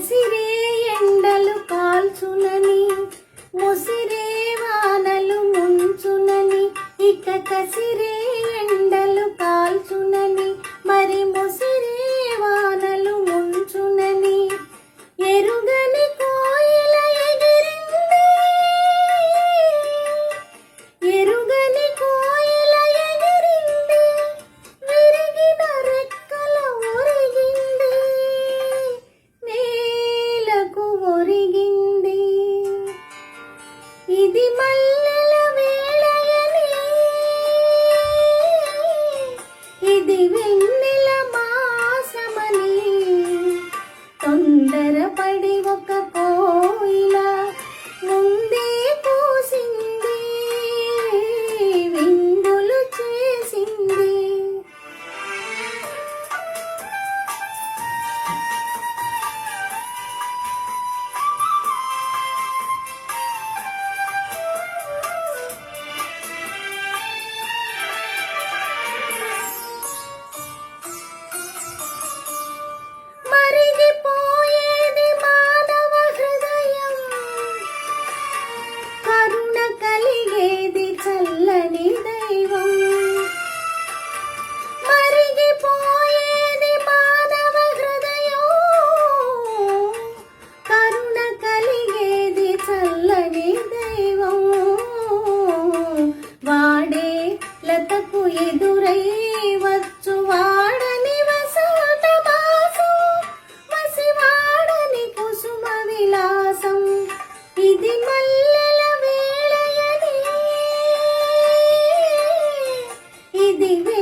కసిరే ఎండలు కాల్చునని ముసిరే వానలు ముంచునని ఇక కసిరే Amen.